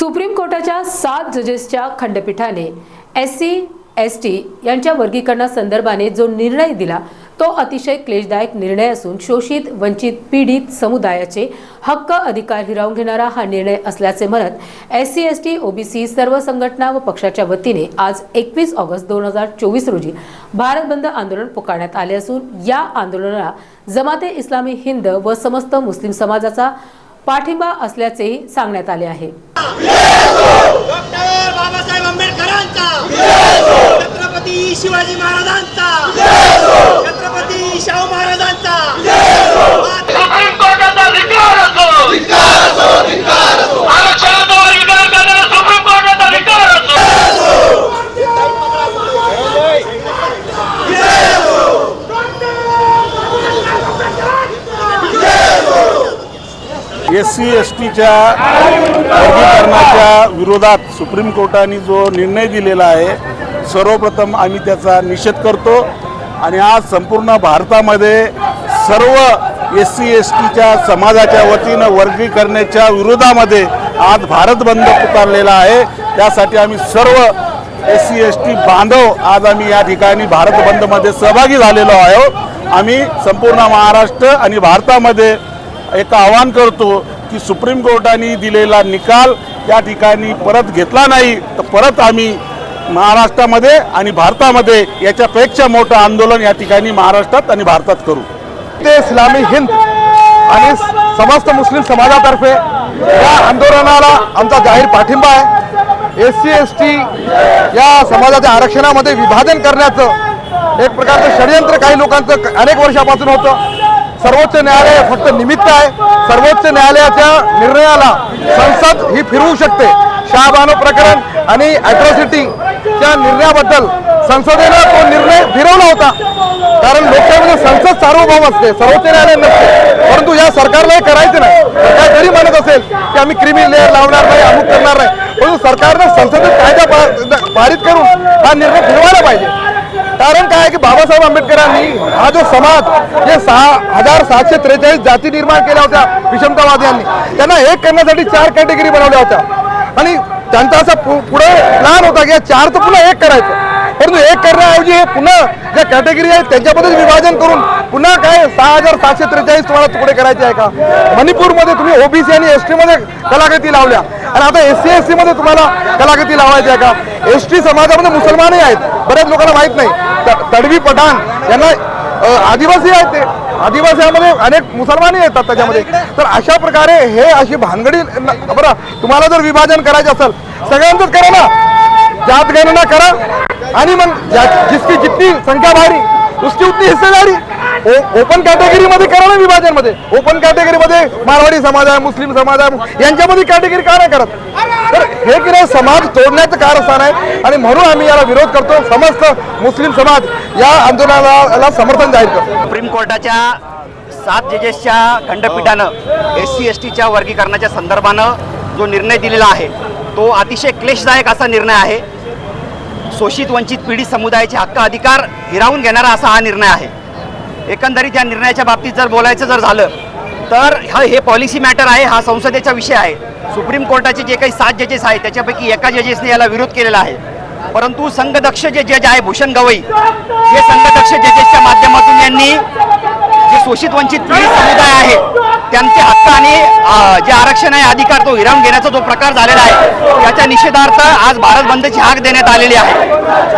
Supreme कोर्टाच्या सात जजेसच्या खंडपीठाने एस सी एस टी यांच्या वर्गीकरणासंदर्भाने जो निर्णय दिला तो अतिशय क्लेशदायक निर्णय असून शोषित वंचित पीडित समुदायाचे हक्क अधिकार हिरावून घेणारा हा निर्णय असल्याचे म्हणत S C S T OBC सर्व संघटना व पक्षाच्या वतीने आज एकवीस ऑगस्ट दोन हजार चोवीस रोजी भारत बंद आंदोलन पुकारण्यात आले असून या आंदोलनाला जमाते इस्लामी हिंद व समस्त मुस्लिम समाजाचा पाठिंबा असल्याचेही सांगण्यात आले आहे. डॉक्टर बाबासाहेब आंबेडकरांचा. छत्रपती शिवाजी महाराजांचा छत्रपती शाहू महाराजांचा सुप्रीम कोर्टाचा धिक्कार असो आरक्षणाचा अधिकार करणारा सुप्रीम कोर्टाचा धिक्कार असो एस सी एस टीच्या वर्गीकरणाच्या विरोधात सुप्रीम कोर्टाने जो निर्णय दिलेला आहे सर्वप्रथम आम्ही त्याचा निषेध करतो. आणि आज संपूर्ण भारतामध्ये सर्व एस सी एस टीच्या समाजाच्या वतीनं वर्गीकरणाच्या विरोधामध्ये आज भारत बंद पुकारलेला आहे. त्यासाठी आम्ही सर्व एस सी एस टी बांधव आज आम्ही या ठिकाणी भारत बंदमध्ये सहभागी झालेलो आहोत. आम्ही संपूर्ण महाराष्ट्र आणि भारतामध्ये एक आवाहन करतो की सुप्रीम कोर्टाने दिलेला निकाल त्या ठिकाणी परत घेतला नाही तर परत आम्ही महाराष्ट्रामध्ये आणि भारतामध्ये याच्यापेक्षा मोठं आंदोलन या ठिकाणी महाराष्ट्रात आणि भारतात करू. ते इस्लामी हिंद आणि समस्त मुस्लिम समाजातर्फे या आंदोलनाला आमचा जाहीर पाठिंबा आहे. एस सी एस टी या समाजाच्या आरक्षणामध्ये विभाजन करण्याचं एक प्रकारचं षडयंत्र काही लोकांचं अनेक वर्षापासून होतं. सर्वोच्च न्यायालय फक्त निमित्त आहे. सर्वोच्च न्यायालयाच्या निर्णयाला संसद ही फिरवू शकते. शहाबानो प्रकरण आणि अॅट्रॉसिटीच्या निर्णयाबद्दल संसदेनं तो निर्णय फिरवला होता. कारण लोकशाहीमध्ये संसद सार्वभौम असते सर्वोच्च न्यायालय नसते. परंतु या सरकारला हे करायचं नाही. सरकार जरी म्हणत असेल की आम्ही क्रिमी लेअर लावणार नाही अमुक करणार नाही परंतु सरकारनं संसदेत कायदा पारित करून हा निर्णय फिरवायला पाहिजे. कारण काय आहे की बाबासाहेब आंबेडकरांनी हा जो समाज जे सहा हजार सातशे त्रेचाळीस जाती निर्माण केल्या होत्या विषमतावाद्यांनी त्यांना एक करण्यासाठी चार कॅटेगरी बनवल्या होत्या. आणि त्यांचा असा पुढे प्लॅन होता की या चार तर पुन्हा एक करायचं. परंतु एक करण्याऐवजी हे पुन्हा ज्या कॅटेगरी आहेत त्यांच्यामध्येच विभाजन करून पुन्हा काय सहा हजार सातशे त्रेचाळीस तुम्हाला तुकडे करायचे आहे का? मणिपूरमध्ये तुम्ही ओबीसी आणि एसमध्ये कलाकृती लावल्या. आणि आता एस सी एस सी मध्ये तुम्हाला कलाकृती लावायची आहे का? एस टी समाजामध्ये मुसलमानही आहेत. बऱ्याच लोकांना माहीत नाही. तडवी पठाण यांना आदिवासी आहेत ते. आदिवासीमध्ये अनेक मुसलमानही येतात त्याच्यामध्ये. तर अशा प्रकारे हे अशी भानगडी बरं तुम्हाला जर विभाजन करायचं असेल सगळ्यांचंच करा ना. जात गणना करा. आणि मग जिसकी जितनी संख्या भारी उसकी उतनी हिस्सेदारी. ओपन कॅटेगरीमध्ये करा ना विभाजनमध्ये ओपन कॅटेगरीमध्ये मारवाडी समाज आहे मुस्लिम समाज आहे यांच्यामध्ये कॅटेगरी का नाही करत? तर हे की नाही समाज तोडण्याचं कारस्थान आहे. आणि म्हणून आम्ही याला विरोध करतो. समस्त मुस्लिम समाज या आंदोलनाला समर्थन जाहीर करतो. सुप्रीम कोर्टाच्या सात जजेसच्या खंडपीठानं एस सी एस टीच्या वर्गीकरणाच्या संदर्भानं जो निर्णय दिलेला आहे तो अतिशय क्लेशदायक असा निर्णय आहे. शोषित वंचित पीडित समुदायाचे हक्क अधिकार हिरावून घेणारा असा हा निर्णय आहे. एकंदरीत या निर्णयाच्या बाबतीत जर बोलायचं जर झालं तर हा हे पॉलिसी मॅटर आहे हा संसदेचा विषय आहे. सुप्रीम कोर्टाचे जे काही सात जजेस आहेत त्याच्यापैकी एका जजेसने याला विरोध केलेला आहे. परंतु संघदक्ष जे जज आहे भूषण गवई हे संघदक्ष जजेसच्या माध्यमातून यांनी जे शोषित वंचित पीडित समुदाय आहे त्यांचे हक्क आणि जे आरक्षण आहे अधिकार तो हिरावून घेण्याचा जो प्रकार झालेला आहे त्याच्या निषेधार्थ आज भारत बंदची हाक देण्यात आलेली आहे.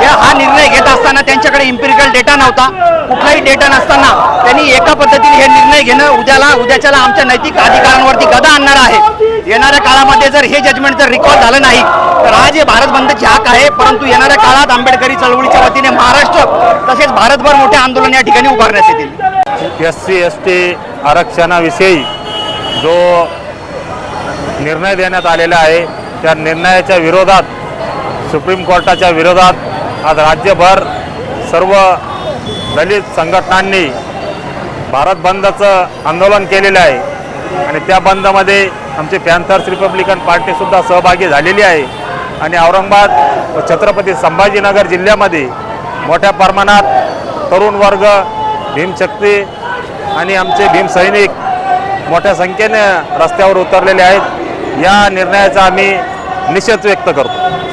या हा निर्णय घेत असताना त्यांच्याकडे इम्पिरिकल डेटा नव्हता. कुठलाही डेटा नसताना त्यांनी एका पद्धतीने हे निर्णय घेणं उद्याला उद्याच्याला आमच्या नैतिक अधिकारांवरती गदा आणणार आहे. येणाऱ्या काळामध्ये जर हे जजमेंट जर रिकॉल झालं नाही तर आज हे भारत बंदची हाक आहे परंतु येणाऱ्या काळात आंबेडकरी चळवळीच्या वतीने महाराष्ट्र तसेच भारतभर मोठे आंदोलन या ठिकाणी उभारण्यात येतील. एस सी एस टी आरक्षणाविषयी जो निर्णय देण्यात आलेला आहे त्या निर्णयाच्या विरोधात सुप्रीम कोर्टाच्या विरोधात आज राज्यभर सर्व दलित संघटनांनी भारत बंदचं आंदोलन केलेलं आहे. आणि त्या बंदमध्ये आमची पॅन्थर्स रिपब्लिकन पार्टीसुद्धा सहभागी झालेली आहे. आणि औरंगाबाद व छत्रपती संभाजीनगर जिल्ह्यामध्ये मोठ्या प्रमाणात तरुण वर्ग भीमशक्ती आणि आमचे भीमसैनिक मोठ्या संख्येने रस्त्यावर उतरलेले आहेत. या निर्णयाचा आम्ही निषेध व्यक्त करतो.